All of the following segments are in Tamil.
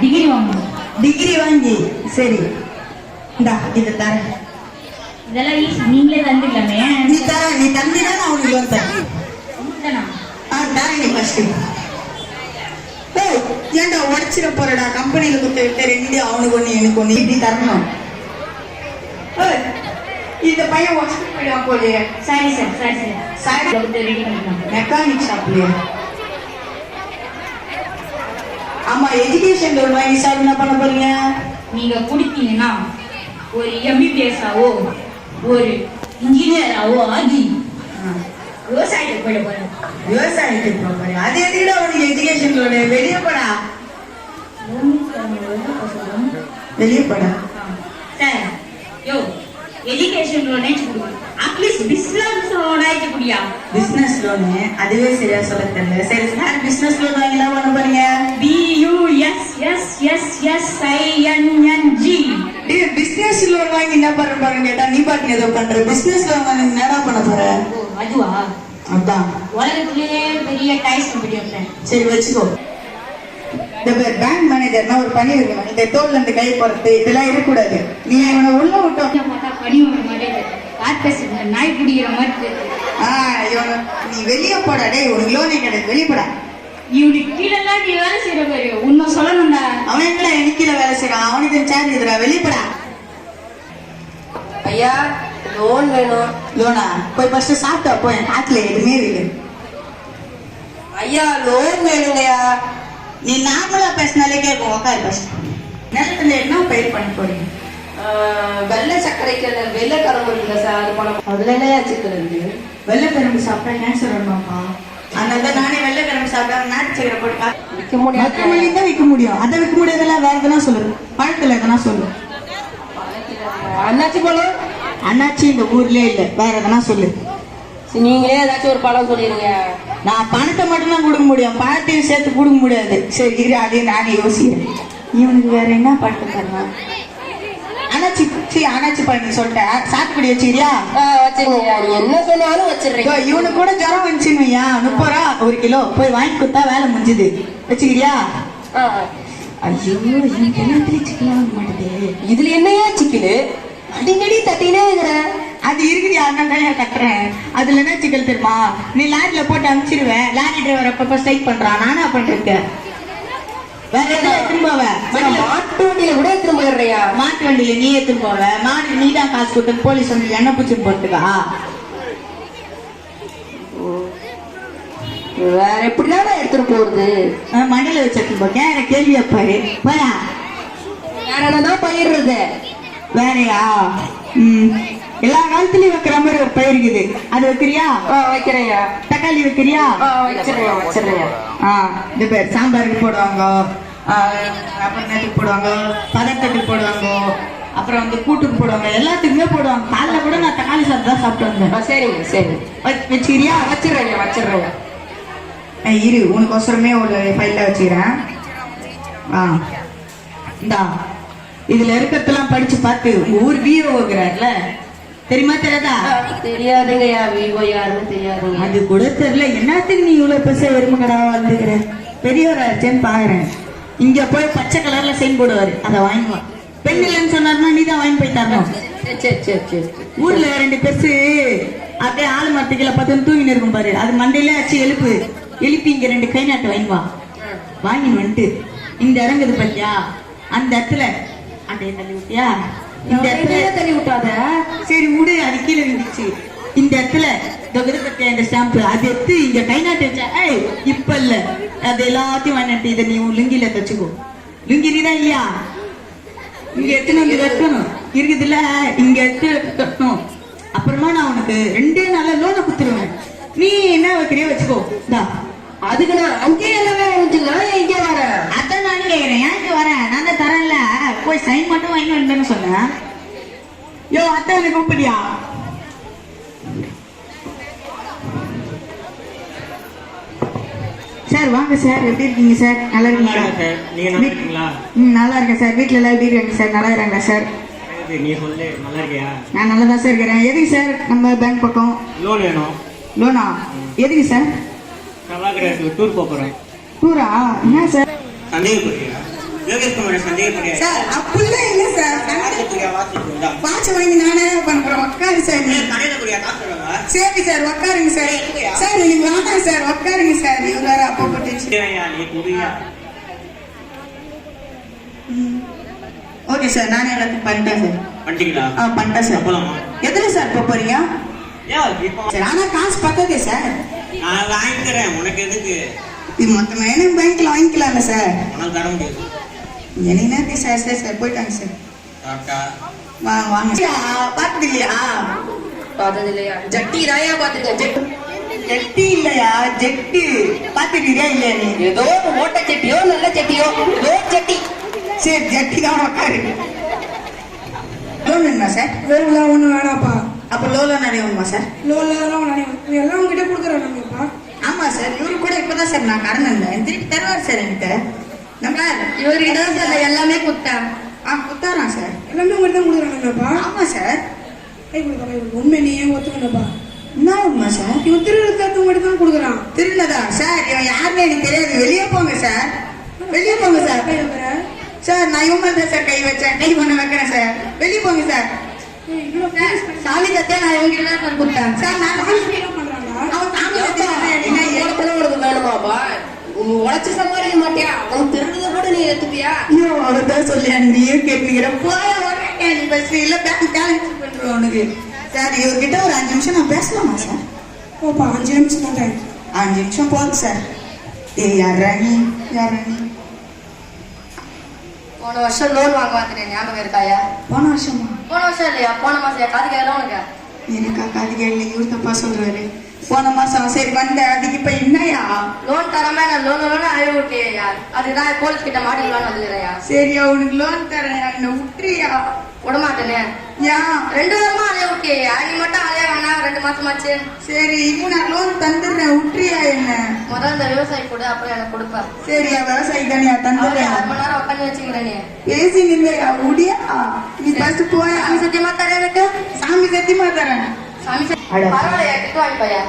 டிகிரி வாங்கணும் டிகிரி வாங்கி சரி. இந்தா இது தரேன். இதெல்லாம் ஈஸி நீங்களே தந்துக்கலாமே நீ தர நீ தந்தினா நான் உனக்கு லோன் தரேன்? ஆ தரேன் நீ ஃபர்ஸ்ட் ஏய் ஏன்டா உடச்சிட போறடா? கம்பெனியில கொடுத்து ரெண்டு அவனுக்கு ஒண்ணு எனக்கு ஒண்ணு. இப்படி தரணும். ஏய், இந்த பையன் உடச்சிட்டு போயிடுவான் போலயே. சரி சார் சரி சார். சரி. மெக்கானிக் ஷாப்லயே ஆமா எஜுகேஷன் லோன் வாங்கி சார் என்ன பண்ண போறீங்க? நீங்க குடித்தீங்கன்னா ஒரு எம்பிபிஎஸ்ஆவோ ஒரு இன்ஜினியராவோ ஆகி விவசாயத்துக்கு போயிட போறேன். விவசாயத்துக்கு போக போறீங்க. அது எதுக்குடா உனக்கு எஜுகேஷன் லோன் வெளியே போடா. வெளியே போடா. சார். யோ எஜுகேஷன் லோன் கொடுங்க அட்லீஸ்ட் பிசினஸ் லோன் ஆயிட்டு குடியா பிசினஸ் லோனு அதுவே சரியா சொல்ல தெரியல சரி சார் பிசினஸ் லோன் வாங்கி என்ன பண்ண போறீங்க B U S S S S I N N G டேய் பிசினஸ் லோன் வாங்கி என்ன பண்ண கேட்டா நீ பாட்டு ஏதோ பண்ற. பிசினஸ் லோன் வாங்கி என்னடா பண்ண போற? அதுவா? அதான். உலகத்திலேயே பெரிய டைஸ் கம்பெனி வைப்பேன் சரி வச்சுக்கோ. இந்த பேங்க் மேனேஜர்னா ஒரு பணி இருக்கணும். இந்த தோல்ல இருந்து கை போறது இதெல்லாம் இருக்கக்கூடாது. நீ இவனை உள்ள விட்டோம் மாதிரி கார் பேசுறது நாய் பிடிக்கிற மாதிரி. ஆ இவனை நீ வெளியே போடா டேய் உனக்கு லோனே கிடையாது வெளியே போடா. இவனுக்கு கீழெல்லாம் நீ வேலை செய்யற பாரு உண்மை சொல்லணும்டா. அவன் எங்கடா எனக்கில வேலை செய்யறான் அவனுக்கு சார்ஜ் இதுடா வெளியே போடா. ஐயா லோன் வேணும். லோனா போய் ஃபர்ஸ்ட் சாப்பிட்டா போய். காட்டுல எதுவுமே இருக்கு ஐயா லோன் வேணுங்கய்யா. நீ நார்மலா பேசினாலே கேட்கும் உக்காரு ஃபர்ஸ்ட் நிலத்துல என்ன பயிர் பண்ண போறீங்க? வெள்ளை சர்க்கரைக்கு அந்த வெள்ளை கரும்பு இருக்குல்ல சார் அது பண்ண அதுல என்னையா சிக்கல் இருக்கு? வெள்ளைக்கிழங்கு சாப்பிட்டா கேன்சர் வருமாப்பா அதனால தான் நானே வெள்ளைக்கிழங்கு சாப்பிட்டா நாட்டு சக்கரை போட்டு தான் விற்க முடியும். அதை விற்க முடியாதெல்லாம் வேற எதனா சொல்லு. பழத்துல எதனா சொல்லு. அண்ணாச்சி பழம் அண்ணாச்சி இந்த ஊர்லயே இல்ல. வேற எதனா சொல்லு. நீங்களே ஏதாச்சும் ஒரு பழம் சொல்லிடுங்க. நான் பணத்தை மட்டும் தான் கொடுக்க முடியும். பணத்தையும் சேர்த்து கொடுக்க முடியாது. சரி இரு அதையும் நானே யோசிக்கிறேன். இவனுக்கு வேற என்ன பழத்தை தரலாம் அண்ணாச்சி சரி அண்ணாச்சி பழம் சொல்லிட்டேன் சாத்துக்குடி நீ என்ன சொன்னாலும் வச்சிடுறீங்க இவனுக்கு கூட ஜுரம் வந்துச்சுன்னுயா முப்பது ரூபா ஒரு கிலோ. போய் வாங்கி கொடுத்தா வேலை முடிஞ்சுது. வச்சுக்கிறியா ஐயோ எனக்கு மாட்டேது இதுல என்னையா சிக்கலு? அடிக்கடி தட்டினே இருக்கிற. அது யாருன்னா தான் கட்டுறேன் அதுல என்ன சிக்கல் தெரியுமா? நீ லாரில போட்டு அனுப்பிச்சிருவேன் லாரி டிரைவர் அப்பப்ப ஸ்ட்ரைக் பண்றான். நானா பண்ணிருக்கேன் வேற என்ன எடுத்துன்னு போவ மாட்டு வண்டியில மாட்டு நீ எடுத்துன்னு போவ மாடு நீ தான் காசு கொடுத்து போலீஸ் வந்து எண்ணெய் பூச்சி போட்டுக்கா. வேற எப்படிதான் எடுத்துட்டு போறது? மண்ணில வச்சு எடுத்துன்னு போ. கேட்கிற கேள்வியா பாரு போயா வேற என்னதான் பயிர்றது வேறையா? ம். எல்லா காலத்துலயும் வைக்கிற மாதிரி ஒரு பயிர் இருக்குது. அது வைக்கிறியா? ஆ வைக்கிறேன்யா தக்காளி வைக்கிறியா? வச்சிடுறேன் வச்சிடுறேன் ஆ இந்த பேர் சாம்பாருக்கு போடுவாங்க. அப்புறம் நேற்றுக்கு போடுவாங்க பதட்டத்துக்கு போடுவாங்க. அப்புறம் வந்து கூட்டுக்கு போடுவாங்க. எல்லாத்துக்குமே போடுவாங்க. காலைல கூட நான் தக்காளி சாப்பிட்டு தான் சாப்பிட்டு வந்தேன். சரிங்க வச்- வச்சுக்கிறியா? வச்சிடுறேங்க ஆ, இரு உனக்கோசரமே ஒரு ஃபைல்ல வச்சுக்கிறேன். ஆ இந்தா. இதுல இருக்கிறதெல்லாம் படிச்சு பார்த்து ஊர் விஓ இருக்கிறார்ல தெரியுமா தெரியாதா? தெரியாதுங்கய்யா விவோ யாருன்னு தெரியாதுங்க. அது கூட தெரியல. என்னத்துக்கு நீ இவ்வளவு பெருசா எருமகடா வந்துக்கிற பெரியவராச்சேன்னு பாக்குறேன். இங்க போய் பச்சை கலர்ல செயின் போடுவாரு. அதை வாங்குவா. பெண் இல்லைன்னு சொன்னாருன்னா நீ தான் வாங்கி போய் தரணும். ஊர்ல ரெண்டு பெருசு. அப்படியே ஆளு மரத்துக்குள்ள பார்த்து தூங்கின்னு இருக்கும் பாரு. அது மண்டையில ஆச்சு எழுப்பு. எழுப்பி இங்க ரெண்டு கை நாட்டு வாங்கி வா வாங்கின்னு வந்துட்டு இந்த இறங்குது பாத்தியா? அந்த இடத்துல அந்த தள்ளி விட்டியா? இந்த இடத்துல தள்ளி விட்டாத சரி விடு அது கீழே விழுந்துச்சு. இந்த இடத்துல தொகுதி பத்தியா இந்த ஸ்டாம்ப் அது எடுத்து இங்க கை நாட்டு வச்சா ஏய் இப்ப இல்ல. அது எல்லாத்தையும் வாங்கிட்டு இதை நீ லுங்கில தச்சுக்கோ. லுங்கி நீதான் இல்லையா? இங்க எத்தனை வந்து கட்டணும். இருக்குதுல்ல? இங்க எடுத்து கட்டணும். அப்புறமா நான் உனக்கு ரெண்டே நாள்ல லோனை குத்துருவேன் நீ என்ன வைக்கிறியோ வச்சுக்கோ. இந்தா. அதுக்கு நான் அங்கேயே எல்லாமே இங்கே வரேன் அதான் நானும் ஏன் இங்க வரேன் நான் தான் தரேன்ல. போய் சைன் மட்டும் வாங்கி வந்தேன்னு சொன்னேன். யோ அத்தை எனக்கு கூப்பிடியா சார் வாங்க சார் எப்படி இருக்கீங்க சார் நல்லா இருக்கீங்களா? சார் நீங்க நல்லா இருக்கீங்களா? ம் நல்லா இருக்கேன் சார் வீட்டில் எல்லாம் எப்படி இருக்காங்க சார் நல்லா இருக்காங்களா சார் இது நீ சொல்லு. நல்லா இருக்கியா? நான் நல்லா தான் சார் இருக்கிறேன். எதுக்கு சார் நம்ம பேங்க் பக்கம்? லோன் வேணும். லோனா எதுக்கு சார் கிடையாது. டூர் போக போறேன். டூரா என்ன சார் யோகேஷ் குமார் சந்தேகப்படியா சார் அப்படிலாம் இல்லை சார். வாட்ச் வாங்கி நானே பண்றேன் உட்காரு சார். சரி சார் உட்காருங்க சார். சார் நீங்க சார். உட்காருங்க சார். இவர் வேற அப்பா போட்டு ஓகே சார் நானே எல்லாத்தையும் பண்ணிட்டேன் சார். பண்ணிட்டீங்களா? ஆ பண்ணிட்டேன் சார். போலாமா எதுல சார் போக போறீங்க? சார் ஆனா காசு பத்தாதே சார். நான் வாங்கிக்கிறேன். உனக்கு எதுக்கு? இது மொத்தமா பேங்க்ல வாங்கிக்கலாம்ல சார். உனக்கு தர முடியாது. எனக்கு நேரத்தை சார் சார் போயிட்டாங்க சார் வாங்க வாங்க பார்த்தது இல்லையா பார்த்தது இல்லையா ஜட்டி ராயா பாத்துக்க ஜெட் ஜெட்டி இல்லையா ஜெட்டு பாத்துக்கிறியா இல்லையா நீ ஏதோ ஓட்ட ஜெட்டியோ நல்ல ஜெட்டியோ ஏதோ ஜெட்டி சரி ஜட்டி தான் உட்காரு லோன் சார் வேறுலாம் ஒன்றும் வேணாப்பா அப்ப நிறைய வேணுமா சார் லோன்லாம் நிறைய எல்லாம் உங்ககிட்ட கொடுக்குறாங்கப்பா ஆமா சார் இவரு கூட இப்பதான் சார் நான் கடன் இருந்தேன் திருப்பி தருவார் சார் என்கிட்ட நம்ம இவர்கிட்ட தான் சார் எல்லாமே கொடுத்தேன் ஆ குத்தாராம் சார். எல்லாமே உங்ககிட்ட தான் கொடுக்குறாங்கப்பா ஆமா சார். கை கொடுக்க கை கொடுக்க உண்மை நீ ஏன் ஒத்துக்கணுப்பா என்ன உண்மை சார்? இவன் திருவிழாக்கு உங்ககிட்ட தான் கொடுக்குறான். திருநதா சார் இவன் யாருன்னு எனக்கு தெரியாது. வெளியே போங்க சார். வெளியே போங்க சார். சார். நான் இவங்க தான் சார் கை வச்சேன். கை பண்ண வைக்கிறேன் சார். வெளியே போங்க சார். சாமி சத்தியா நான் இவங்க கிட்ட தான் கொடுத்தேன் சார் நான் என்ன பண்றாங்க அவன் சாமி சத்தியா என்ன உனக்கு உனக்கு வேணுமாப்பா உன் உழைச்சு சம்பாதிக்க மாட்டியா? அவன் திருடுறத கூட நீ எடுத்துப்பியா ஐயோ அவர் தான் சொல்லி நீயும் கேட்பீங்கிற போய உடனே நீ பஸ் இல்ல பேங்க் பேலன்ஸ் பண்றோம் உனக்கு? சார் இவர்கிட்ட ஒரு அஞ்சு நிமிஷம் நான் பேசலாமா சார் ஓப்பா அஞ்சு நிமிஷம் தான் டைம் அஞ்சு நிமிஷம் போதும் சார் ஏய் யாரா நீ யாரா நீ போன வருஷம் லோன் வாங்க வந்துட்டேன் ஞாபகம் இருக்காயா போன வருஷமா? போன வருஷம் இல்லையா? போன மாசம் காது கேட்கலாம் உனக்கு. எனக்கா காது கேள்வி இவர் தப்பா சொல்றாரு. போன மாசம் சரி வந்த அதுக்கு இப்ப என்னயா? லோன் தராம நான் லோன் லோன் அழுவி விட்டியா அதுதான் போலீஸ் கிட்ட மாட்டிக்கலாம்னு வந்துடுறையா சரியா உனக்கு லோன் தரேன் என்ன விட்டுறியா? விட மாட்டேனே ஏன் ரெண்டு வாரமா அலைய விட்டியா நீ மட்டும் அலைய வேணாம் ரெண்டு மாசமாச்சு. சரி இப்போ நான் லோன் தந்துடுறேன் விட்டுறியா என்ன? முதல்ல இந்த விவசாயி கொடு அப்புறம் எனக்கு கொடுப்பேன் சரியா விவசாயி தானியா தந்துடுறேன். அரை மணி நேரம் உட்காந்து வச்சுக்கிறேன் நீ. பேசி நில்லையா முடியா நீ ஃபர்ஸ்ட் போயா? சாமி சத்தியமா தரேன் எனக்கு? சாமி சத்தியமா தரேன். சாமி சத்தியம் அட. பரவாயில்லையா கிட்ட வாங்கிப்பையா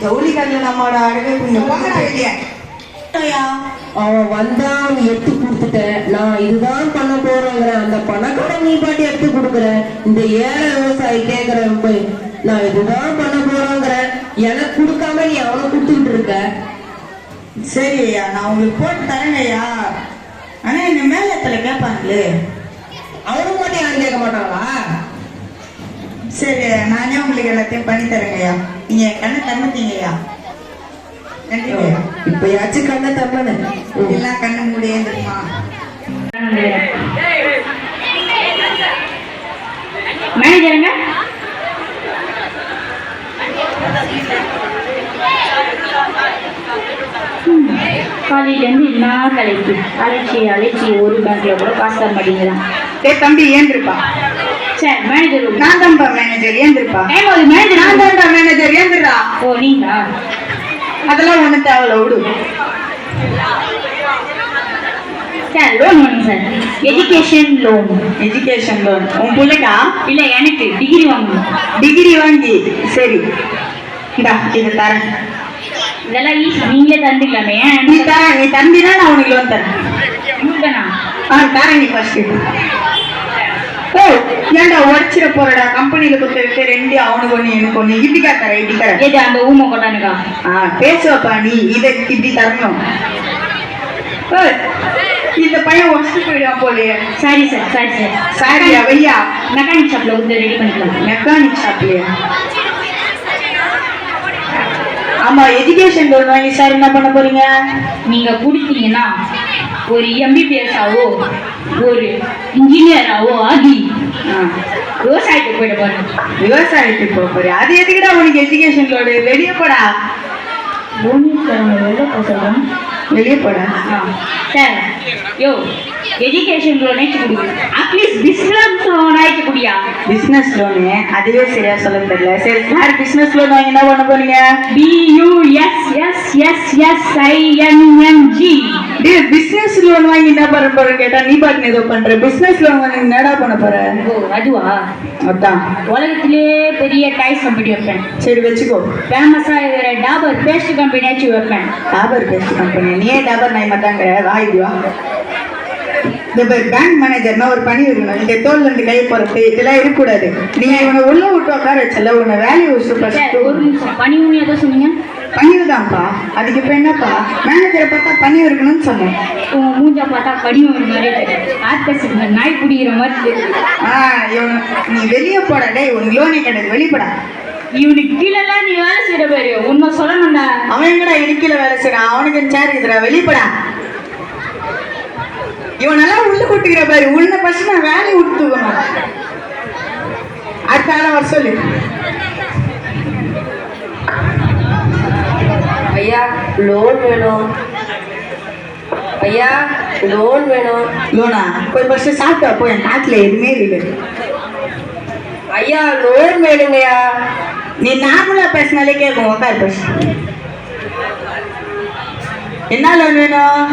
ஜவுளி கல்ல நம்மளோட அழகே கொஞ்சம் அவன் வந்தான் நீ எடுத்து கொடுத்துட்ட. நான் இதுதான் பண்ண போறேங்கிறேன் அந்த பணக்கார நீ பாட்டி எடுத்து கொடுக்குற. இந்த ஏழை விவசாயி கேக்குறேன் போய் நான் இதுதான் பண்ண போறேங்கிறேன் எனக்கு கொடுக்காம நீ அவனுக்கு கொடுத்துக்கிட்டு இருக்க. சரி ஐயா நான் உங்களுக்கு போட்டு தரேன் ஐயா. ஆனா என்ன மேலத்துல கேட்பாங்களே அவனுக்கு மட்டும் யாரும் கேட்க மாட்டாங்களா? சரி நானே உங்களுக்கு எல்லாத்தையும் பண்ணி தரேங்க ஐயா நீங்க கண்ணை தந்துட்டீங்க ஐயா நன்றி ஐயா. இப்பயாச்சும் கண்ணை தப்பானு எல்லாம் கண்ணு மூடியே இருக்குமா மேனேஜருங்க? காலையிலேருந்து என்ன கலைக்கு. அலைச்சி அலைச்சி ஒரு பேங்க்ல கூட காசு தர மாட்டேங்கிறான். ஏ தம்பி ஏந்திருப்பா. சரி மேனேஜர் நான் தான்ப்பா மேனேஜர் ஏந்திருப்பா. ஏன் ஒரு மேனேஜர் நான் தான்ப்பா மேனேஜர் ஏந்திரா. ஓ நீங்களா? அதெல்லாம் ஒண்ணும் தேவையில்ல விடு. சார் லோன் வேணும் sir education loan education loan உன் பிள்ளைக்கா? இல்ல எனக்கு டிகிரி வாங்கணும். டிகிரி வாங்கி. சரி. இந்தா இது தரேன். இதெல்லாம் ஈஸி நீங்களே தந்துக்கலாமே. நீ தர நீ தம்பினா நான் உனக்கு லோன் தரேன். ஆ தரேன் நீ ஃபர்ஸ்ட் ஓ ஏன்டா உடச்சிட போறடா? கம்பெனில கொடுத்துருக்கு ரெண்டு அவனுக்கு ஒண்ணு எனக்கு ஒண்ணு இப்படிக்கா தரேன் இப்படி தரேன் எது அந்த ஊமை கொண்டானுக்கா? ஆ பேசுவப்பா நீ இதை இப்படி தரணும். இந்த பையன் ஒஸ்ட் போயிடுவான் போலயே. சரி சார் சரி சார். சாரியா வையா? மெக்கானிக் ஷாப்ல வந்து ரெடி பண்ணிக்கலாம். மெக்கானிக் ஷாப்லயா ஆமா எஜுகேஷன் லோன் வாங்கி சார் என்ன பண்ண போறீங்க? நீங்க கொடுத்தீங்கன்னா ஒரு எம்பிபிஎஸ் ஆவோ ஒரு இன்ஜினியர் ஆவோ ஆகி விவசாயத்துக்கு போயிட போறேன். விவசாயத்துக்கு போக போறியா? அது எதுக்குடா உனக்கு எஜுகேஷன் லோடு வெளியே போடா. வெளில போகிறோம் வெளியே போடா. Sir. Yo education loan at least business loan ஆயிடுச்சு குடியா பிசினஸ் லோனு அதுவே சரியா சொல்ல தெரியல சரி சார் பிசினஸ் லோன் வாங்கி என்ன பண்ண போறீங்க? பியூஎஸ்எஸ்எஸ்எஸ்ஐஎன்என்ஜி டேய் பிசினஸ் லோன் வாங்கி என்ன பண்ண போற கேட்டா நீ பாட்டு ஏதோ பண்ற. பிசினஸ் லோன் வாங்கி என்னடா பண்ண போற? ஓ அதுவா? அதான். உலகத்திலே பெரிய டைஸ் கம்பெனி வைப்பேன். சரி வச்சுக்கோ. ஃபேமஸாக இருக்கிற டாபர் பேஸ்ட் கம்பெனியாச்சும் வைப்பேன். Dabur best company. நீயே டாபர் நாய் மாட்டாங்க வா இது வா. இந்த பேங்க் மேனேஜர்னா ஒரு பணி இருக்கணும் இந்த தோல்ல இருந்து கை போறது இதெல்லாம் இருக்கக்கூடாது. நீ இவனை உள்ள விட்டு உட்கார வச்சல உன்னை வேலையை ஃபர்ஸ்ட் ஒரு நிமிஷம் பணிவுன்னு எதை சொன்னீங்க? பணிவுதான்ப்பா. அதுக்கு இப்ப என்னப்பா? மேனேஜரை பார்த்தா பணிவு இருக்கணும்னு சொன்னேன். உங்க மூஞ்சா பார்த்தா பணிவு ஒரு மாதிரி ஆட்கசிங்க நாய் பிடிக்கிற மாதிரி ஆ இவன் நீ வெளியே போடா. டேய் உனக்கு லோனே கிடையாது. வெளிப்படா. இவனுக்கு கீழெல்லாம் நீ வேலை செய்யற பாரு. உண்மை சொல்லணும்டா. அவன் எங்கடா இடுக்கில வேலை செய்யறான்? அவனுக்கு சேர் இருக்குதுடா. வெளிப்படா. இவன் நல்லா உள்ள கூட்டுக்கிற பாரு. உள்ள ஃபர்ஸ்ட் நான் வேலையை விட்டு தூக்கணும் அடுத்த ஆளை வர சொல்லு. ஐயா லோன் வேணும். ஐயா லோன் வேணும். லோனா போய் ஃபர்ஸ்ட் சாப்பிட்டா போய். என் காட்டுல எதுவுமே இல்லை ஐயா லோன் வேணுங்கய்யா. நீ நார்மலா பேசினாலே கேட்கும் உட்கார் ஃபர்ஸ்ட் என்ன லோன் வேணும்?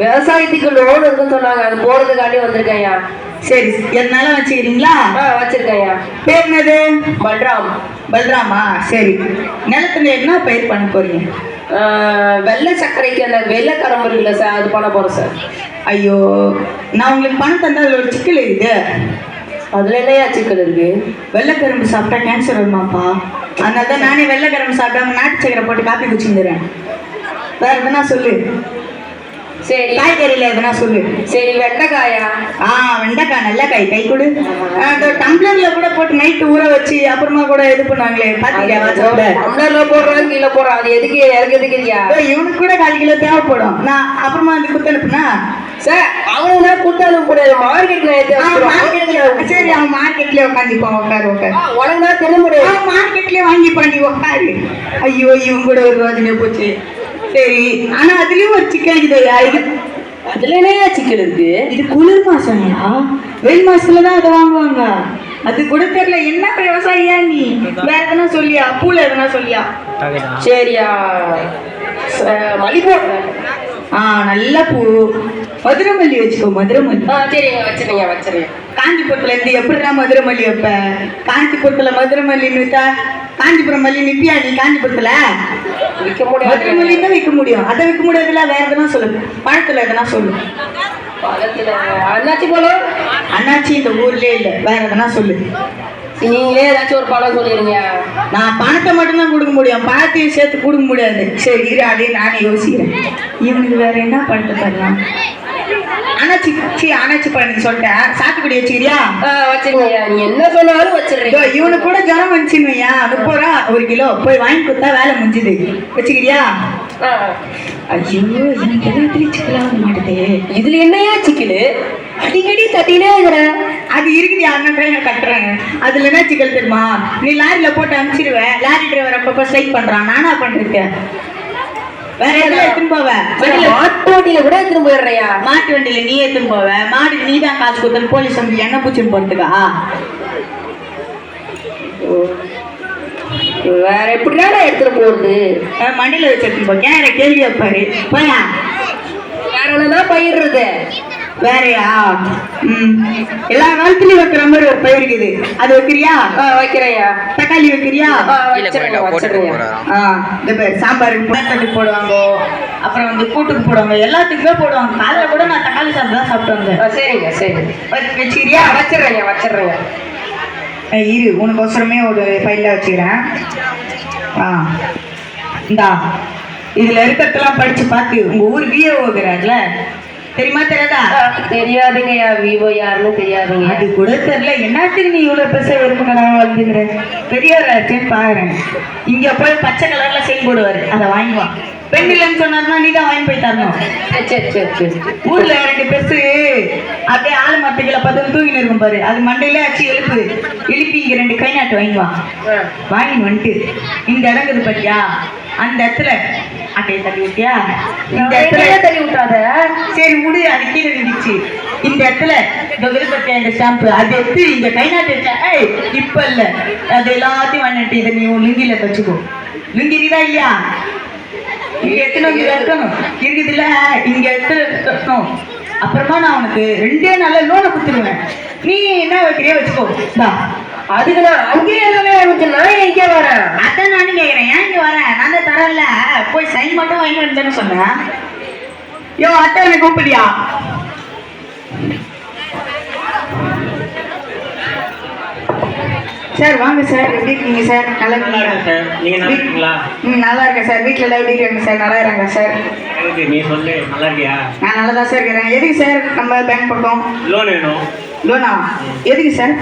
விவசாயத்துக்கு லோன் இருக்குன்னு சொன்னாங்க. அது போறதுக்காண்டி வந்திருக்கேன் ஐயா சரி. என்னால வச்சுக்கிறீங்களா? ஐயா பேர் என்னது? பல்ராம். பல்ராமா? சரி. நிலத்துல என்ன பயிர் பண்ண போறீங்க? வெள்ளை சர்க்கரைக்கு அந்த வெள்ளை கரம்பு இருக்குல்ல சார் அது பண்ண போறேன் சார் ஐயோ நான் உங்களுக்கு பணம் தந்தா அதுல ஒரு சிக்கல் இருக்குது. அதுல என்னையா சிக்கல் இருக்கு? வெள்ளைக்கரும்பு சாப்பிட்டா கேன்சர் வருமாப்பா? அதனால தான் நானே வெள்ளைக்கரும்பு சாப்பிடாம நாட்டு சக்கரை போட்டு காப்பி குடிச்சுங்கிறேன் வேற எதுனா சொல்லு. சரி. காய்கறியில எதுனா சொல்லு. சரி வெண்டைக்காயா? ஆ வெண்டைக்காய் நல்ல காய். கை கொடு. ஆ, இந்த டம்ளர்ல கூட போட்டு நைட்டு ஊற வச்சு அப்புறமா கூட இது பண்ணுவாங்களே. பாத்தீங்க வாட்ஸ்அப்ல டம்ளர்ல போடுறாங்க கீழே போடுறான் அது எதுக்கு ஏய், இவனுக்கு கூட கால் கிலோ தேவைப்படும். நான் அப்புறமா வந்து குத்து அனுப்புனா? சார் அவனுக்கு தான் கொடுத்தாலும் முடியாது மார்க்கெட்ல சரி அவன் மார்க்கெட்லயே உட்காந்துப்பான் உட்காரு உட்காரு உனக்கு தான் தின முடியாது மார்க்கெட்லயே வாங்கி பண்ணி உட்காரு ஐயோ இவன் கூட ஒரு ரோஜனை போச்சு. சரி. ஆனா அதுலயும் ஒரு இருக்குதுயா இது அதுல என்னையா சிக்கல் இருக்கு? இது குளிர் மாசம்யா? வெயில் மாசத்துல தான் அதை வாங்குவாங்க. அது கூட தெரியல. என்ன விவசாயியா நீ? வேற எதனா சொல்லியா? பூல எதனா சொல்லியா? சரியா. மல்லிப்பூ ஆ நல்ல பூ. மதுரை மல்லி வச்சுக்கோ மதுரை மல்லி ஆ சரிங்க வச்சிருங்க வச்சிருங்க. காஞ்சிபுரத்துல இருந்து எப்படிதான் மதுரை மல்லி வைப்ப? காஞ்சிபுரத்துல மதுரை மல்லி நிறுத்தா காஞ்சிபுரம் மல்லி நிப்பியா நீ காஞ்சிபுரத்துல? விற்க மதுரை முடியாது. மல்லி தான் விற்க முடியும். அதை விற்க முடியாதுல வேற எதனா சொல்லு. பழத்துல எதனா சொல்லு. பழத்துல அண்ணாச்சி பழம் அண்ணாச்சி இந்த ஊர்லயே இல்ல வேற எதனா சொல்லு. நீங்களே ஏதாச்சும் ஒரு பழம் சொல்லிடுங்க நான் பணத்தை மட்டும்தான் கொடுக்க முடியும். பணத்தையும் சேர்த்து கொடுக்க முடியாது. சரி இரு அதே நானே யோசிக்கிறேன். இவனுக்கு வேற என்ன பழத்தை தரலாம்? அண்ணாச்சி சி சொல்லிட்டேன் சாத்துக்குடி வச்சுக்கிறியா? ஆ வச்சிருங்க நீ என்ன சொன்னாலும் வச்சிடுறீங்க இவனுக்கு கூட ஜனம் வந்துச்சுன்னுயா முப்பது ரூபா ஒரு கிலோ. போய் வாங்கி கொடுத்தா வேலை முடிஞ்சுது. வச்சுக்கிறியா. ஐயோ எனக்கு எல்லாத்துலயும் சிக்கலாக மாட்டுதே. இதுல என்னையா சிக்கலு? அடிக்கடி தட்டினே இருக்கிற. அது இருக்குது ட்ரெயினர் கட்டுறாங்க. அதுல என்ன சிக்கல் தெரியுமா? நீ லாரியில போட்டு அனுப்பிச்சிடுவேன் லாரி டிரைவர் அப்பப்போ ஸ்ட்ரைக் பண்றான். நானா பண்ணிருக்கேன். வேற எதுல எடுத்துன்னு போவ? மாட்டு வண்டியில கூட எடுத்துட்டு போயிடுறியா? மாட்டு வண்டியில நீ எடுத்துன்னு போவ? மாடு நீ தான் காசு கொடுத்தன்னு போலீஸ் வந்து என்ன பூச்சின்னு போறதுக்கா? வேற எப்படிடா எடுத்துட்டு அஹ் மண்டியில வச்சு எடுத்துன்னு போ. கேர கேள்வி வைப்பாரு. போயா? வேற பயிர்றது? வேறயா? ம். எல்லா காலத்துலயும் வைக்கிற மாதிரி ஒரு பயிர் இருக்குது அது வைக்கிறியா? வைக்கிறையா தக்காளி வைக்கிறியா? இந்த பேர் சாம்பாருக்கு புளத்தள்ளி போடுவாங்க. அப்புறம் வந்து கூட்டுக்கு போடுவாங்க. எல்லாத்துக்குமே போடுவாங்க. காலைல கூட நான் தக்காளி சாப்பிட்டு தான் சாப்பிட்டு வந்தேன். சரிங்க சரி வச்சு- வச்சுக்கிறியா? வச்சிடுறேங்க ஏய், இரு உனக்கு அவசரமே ஒரு ஃபைலில் வச்சுக்கிறேன். ஆ இந்தா. இதுல இருக்கிறதெல்லாம் படிச்சு பார்த்து உங்க ஊர் விஏஓங்கிறார்ல தெரியுமா தெரியாதா? தெரியாதுங்கய்யா விவோ யாருன்னு தெரியாதுங்க. அது கூட தெரியல. என்னத்துக்கு நீ இவ்வளவு பெருசா விருப்பம் வந்துங்கிற பெரியவராச்சேன்னு பாக்குறேன். இங்க போய் பச்சை கலர்ல செயின் போடுவாரு. அதை வாங்குவான் பெண் இல்லைன்னு சொன்னாருன்னா நீ தான் வாங்கி போய் தரணும். சரி சரி சரி ஊர்ல ரெண்டு பெருசு அப்படியே ஆளு மரத்துக்குள்ள பார்த்து தூங்கின்னு இருக்கும் பாரு. அது மண்டையில அச்சு எழுப்பு எழுப்பி இங்க ரெண்டு கை நாட்டு வாங்குவான் ஆ. வாங்கின்னு வந்துட்டு இந்த இடங்குது பாத்தியா? அந்த இடத்துல அட்டையை தள்ளி விட்டியா? இந்த இடத்துல தள்ளி விட்டாத சரி விடு அது கீழே விழுந்துச்சு இந்த இடத்துல இந்த விருப்பத்தை இந்த ஸ்டாம்பு அது எடுத்து இங்க கை நாட்டு வச்சா ஏய் இப்ப இல்ல. அது எல்லாத்தையும் வாங்கிட்டு இதை நீ உன் லுங்கில தச்சுக்கோ லுங்கி இல்லையா? இங்க எத்தனை வந்து வைக்கணும் இருக்குதுல்ல? இங்க வைக்கணும் அப்புறமா நான் உனக்கு ரெண்டே நாள்ல லோனை கொடுத்துருவேன். நீ என்ன வைக்கிறியோ வச்சுக்கோ? அதுக்கு நான் அங்கேயே எல்லாமே ஆரம்பிச்சு நான் எங்கே வரேன் அதான் நானும் கேட்குறேன் ஏன் இங்க வரேன் நான் தான் தரேன்ல. போய் சைன் மட்டும் வாங்கி வந்துன்னு சொன்னேன். யோ அத்தை எனக்கு கூப்பிடியா சார் வாங்க சார். எப்படி இருக்கீங்க சார்? நல்லா இருக்கீங்களா? சார். நீங்க நல்லா இருக்கீங்களா? ம் நல்லா இருக்கேன் சார். வீட்டில் எல்லாம் எப்படி இருக்காங்க சார்? நல்லா இருக்காங்க சார்? எனக்கு நீ சொல்லு நல்லா இருக்கியா? நான் நல்லா தான் சார் இருக்கிறேன். எதுக்கு சார் நம்ம பேங்க் பக்கம் லோன் வேணும். லோனா எதுக்கு சார்?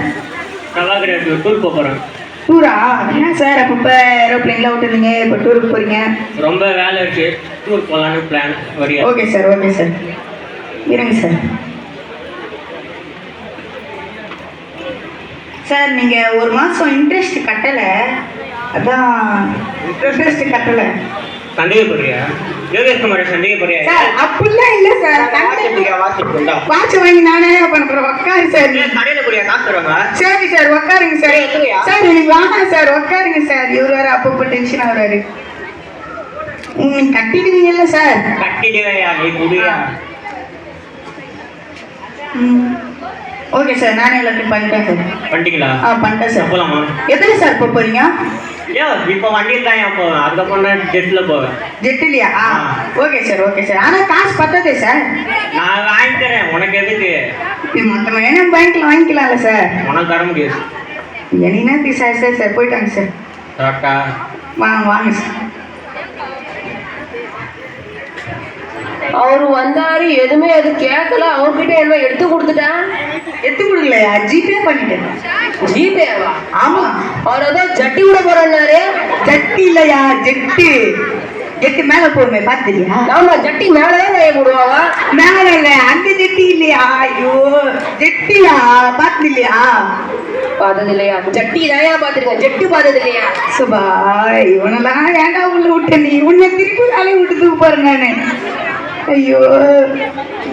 நல்லா கிடையாது டூர் போக போறேன். டூரா என்ன சார்? அப்பப்போ ஏரோப்ளைனில் விட்டுருந்தீங்க இப்போ டூருக்கு போகிறீங்க ரொம்ப வேலை இருக்கு. டூர் போகலான்னு பிளான் வரியா? ஓகே சார் ஓகே சார் இருங்க சார் சார் நீங்கள் ஒரு மாதம் இன்ட்ரெஸ்ட் கட்டலை. அதான் இன்ட்ரெஸ்ட் கட்டலை. சந்தேகப்படுறியா? யோகேஷ்குமார் சந்தேகப்படுறியா? சார் அப்படிலாம் இல்லை சார். வாட்ச் வாங்கி நானே பண்ணுறேன் உட்காரு சார். கடையில போறியா காசு தருவாங்க? சரி சார். உட்காருங்க சார் சார் எனக்கு வேணாம் சார். உட்காருங்க சார். இவர் வேற அப்பப்போ டென்ஷன் ஆகுறாரு ம் கட்டிடுவீங்கல்ல சார். கட்டிடுவையா நீ ம். ஓகே சார் நானே எல்லாத்தையும் பண்ணிட்டேன் சார் பண்ணிட்டீங்களா? ஆ பண்ணிட்டேன் சார் போலாமா? எத்தனை சார் இப்போ போறீங்க? ஏ இப்போ வண்டியில் தான் ஏன் போவேன். அதுக்கப்புறம் நான் ஜெட்டில் போவேன். ஜெட்டிலியா ஆ. ஓகே சார் ஓகே சார் ஆனால் காசு பத்தாதே சார் நான் வாங்கி தரேன் உனக்கு எதுக்கு? இது மொத்தமாக வேணும் பேங்க்கில் வாங்கிக்கலாம்ல சார் உனக்கு தர முடியாது. என்ன சார் சார் சார் போயிட்டாங்க சார் கரெக்டா வாங்க வாங்க சார் அவரு வந்தாரு எதுவுமே எது கேட்கல அவர்கிட்ட என்ன எடுத்து கொடுத்துட்டேன் எடுத்து கொடுக்கலையா? ஜிபே பண்ணிட்டேன். ஜிபேவா ஆமா. அவர் ஏதோ ஜட்டி விட போறேன்னாரு ஜட்டி இல்லையா? ஜெட்டு. ஜெட்டு மேலே போகுமே பார்த்துலையா ஆமா ஜட்டி மேலதான் கைய போடுவாங்க. மேல இல்ல அந்த ஜெட்டி இல்லையா? ஐயோ ஜெட்டியா? பார்த்தது இல்லையா பார்த்தது இல்லையா ஜட்டி தான் பாத்துருக்கேன் ஜெட்டு பார்த்தது இல்லையா சுபா இவனெல்லாம் ஏன்டா உள்ள விட்ட நீ? உன்னை திருப்பி வேலையை விட்டு பாரு நானு. ஐயோ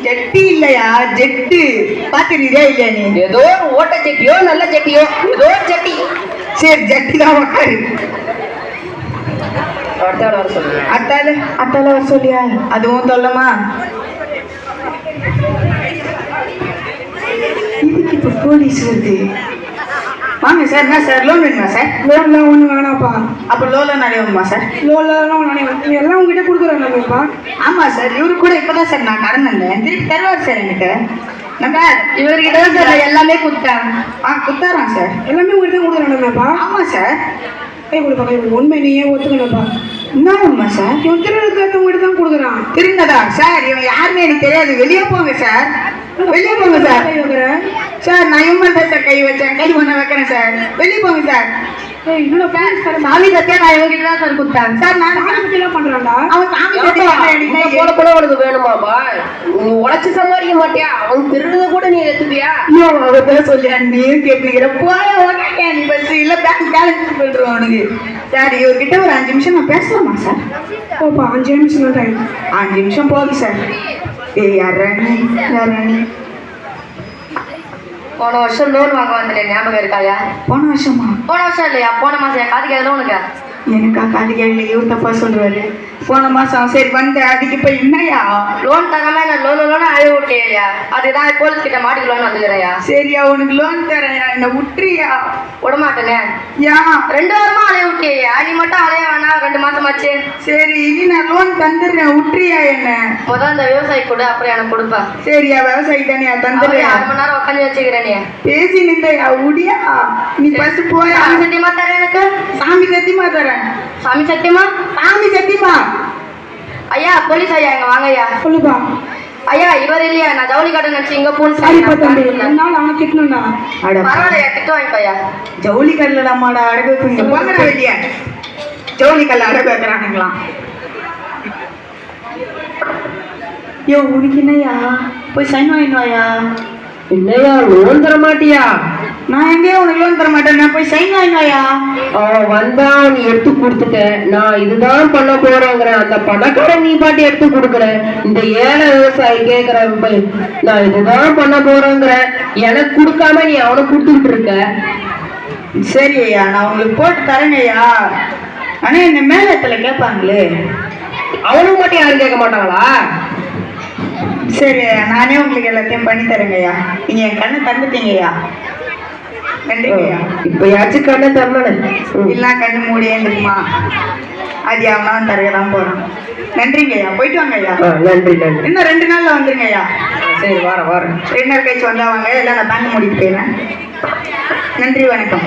ஜெட்டி இல்லையா ஜெட்டு? பார்த்துருக்கியா இல்லையா நீ? ஏதோ ஓட்ட ஜட்டியோ நல்ல ஜட்டியோ ஏதோ ஜட்டி. சரி ஜட்டி தான் உட்காரு அத்தால அத்தால வர சொல்லியா? அதுவும் சொல்லமா இதுக்கு இப்ப போலீஸ் வருது. வாங்க சார் என்ன சார்? லோன் வேணுமா சார்? லோன்லாம் ஒன்றும் வேணாம்ப்பா. அப்போ லோன்லாம் நிறைய வருமா சார்? லோன்லாம் ஒன்றும் எல்லாம் உங்ககிட்ட கொடுக்குறாங்கப்பா ஆமா சார் இவரு கூட இப்பதான் சார் நான் கடன் வந்தேன் திருப்பி தருவார் சார் எனக்கு நம்ம இவர்கிட்ட தான் சார் எல்லாமே கொடுத்தேன். ஆ கொடுத்தாராம் சார். எல்லாமே உங்ககிட்ட கொடுக்குறாங்கப்பா ஆமா சார். கை கொடுப்பா உண்மை நீயே ஒத்துக்கணும்ப்பா. என்ன உண்மை சார்? இவன் திருடுறதுக்கு உங்ககிட்ட தான் கொடுக்குறான். திருந்ததா சார் இவன் யாருன்னு எனக்கு தெரியாது. வெளியே போங்க சார். வெளியே போங்க சார். சார் நான் தான் சார் கை வச்சேன். கை பண்ண வைக்கிறேன் சார். வெளியே போங்க சார். போலீஸ்காரன் சாமி சத்தியா நான் இவங்கிட்ட தான் சார் கொடுத்தேன். சார் நான் சாமி பண்றான்டா? அவன் சாமி சத்தியா போல போல உனக்கு வேணுமாப்பா நீ உழைச்சு சம்பாதிக்க மாட்டியா? அவன் திருடுறத கூட நீ எடுத்துப்பியா ஐயோ அவன் சொல்லி நீயும் கேட்டுக்கிற போய ஓகே நீ பஸ் இல்ல பேங்க் பேலன்ஸ் பண்றோம் உனக்கு. சார் இவர்கிட்ட ஒரு அஞ்சு நிமிஷம் நான் பேசலாமா சார்? ஓப்பா அஞ்சு நிமிஷம் தான் டைம் அஞ்சு நிமிஷம் போகுது சார். ஏய் யாரா நீ யாரா நீ போன வருஷம் லோன் வாங்க வந்துட்டேன் ஞாபகம் இருக்காயா? போன வருஷமா? போன வருஷம் இல்லையா? போன மாசம் என் காது கேட்கல உனக்கு? எனக்கா காது கேள்வி இவர் தப்பா சொல்றாரு போன மாசம் சரி வந்தேன் அதுக்கு இப்ப என்னையா லோன் தராம என்ன லோன் லோன் அழுக விட்டேயா அதுதான் போலீஸ் கிட்ட மாட்டிக்கலாம்னு வந்துக்கிறேயா சரியா உனக்கு லோன் தரேன் என்ன விட்டுறியா? விடமாட்டேனே. யா? ரெண்டு வாரமா அலைய விட்டியா நீ மட்டும் அலைய வேணாம் ரெண்டு மாசமாச்சு சரி இனி நான் லோன் தந்துடுறேன் விட்டுறியா என்ன? முதல்ல இந்த விவசாயி கொடு அப்புறம் எனக்கு கொடுப்பேன் சரியா விவசாயி தானே தந்துடுறேன். அரை மணி நேரம் உட்காந்து வச்சுக்கிறேன் பேசி நிந்தையா உடியா? நீ பஸ் போயா? சாமி சத்தியமா தரேன் எனக்கு. சாமி சத்தியமா தரேன். சாமி சத்தியமா? சாமி சத்தியமா? ஐயா போலீஸ் ஐயா இங்க வாங்க ஐயா சொல்லுப்பா. ஐயா இவர் இல்லையா? நான் ஜவுளி கடை நினைச்சு இங்க போலீஸ் சரிப்பா தம்பி. நாள் அவனை திட்டணும்டா. அட பரவாயில்லையா? திட்டு வாங்கிக்கோயா ஜவுளி கல்ல நம்மட அடகு போங்கடா வெளிய ஜவுளி கல்ல அடகு வைக்கிறானுங்களாம் யோ உனக்கு என்னய்யா? போய் சைன் வாயா? என்னையா லோன் தர மாட்டியா? நான் எங்கேயோ உனக்கு லோன் தர மாட்டேன். நான் போய் சைன் வாங்கிட்டு வாயா அவன் வந்தான் நீ எடுத்து கொடுத்துட்ட. நான் இதுதான் பண்ண போறேங்கிறேன் அந்த பணக்காரன் நீ பாட்டி எடுத்து கொடுக்குற. இந்த ஏழை விவசாயி போய் நான் இதுதான் பண்ண போறேங்கிறேன் எனக்கு கொடுக்காம நீ அவனுக்கு கொடுத்துட்டு இருக்க. சரி ஐயா நான் உங்களுக்கு போட்டு தரேங்க ஐயா. ஆனா என்ன மேலத்துல கேட்பாங்களே. அவனுக்கு மட்டும் யாரும் கேட்க மாட்டாங்களா? சரி நானே உங்களுக்கு எல்லாத்தையும் பண்ணி தரேங்க ஐயா. நீங்க என் கண்ணை தந்துட்டீங்க ஐயா நன்றிங்க ஐயா இப்ப யாச்சும் கண்ணை தரணும். இல்ல கண்ணு மூடியே இருக்குமா அது தரக தான் போறான். நன்றிங்க ஐயா. போயிட்டு வாங்க ஐயா. நன்றி நன்றி. இன்னும் ரெண்டு நாள்ல வந்துருங்க ஐயா. சரி வரேன் வரேன். ரெண்டு நாள் கழிச்சு வந்தா வாங்க. இல்லை நான் தாங்க மூடிட்டு போயிடுறேன். நன்றி வணக்கம்.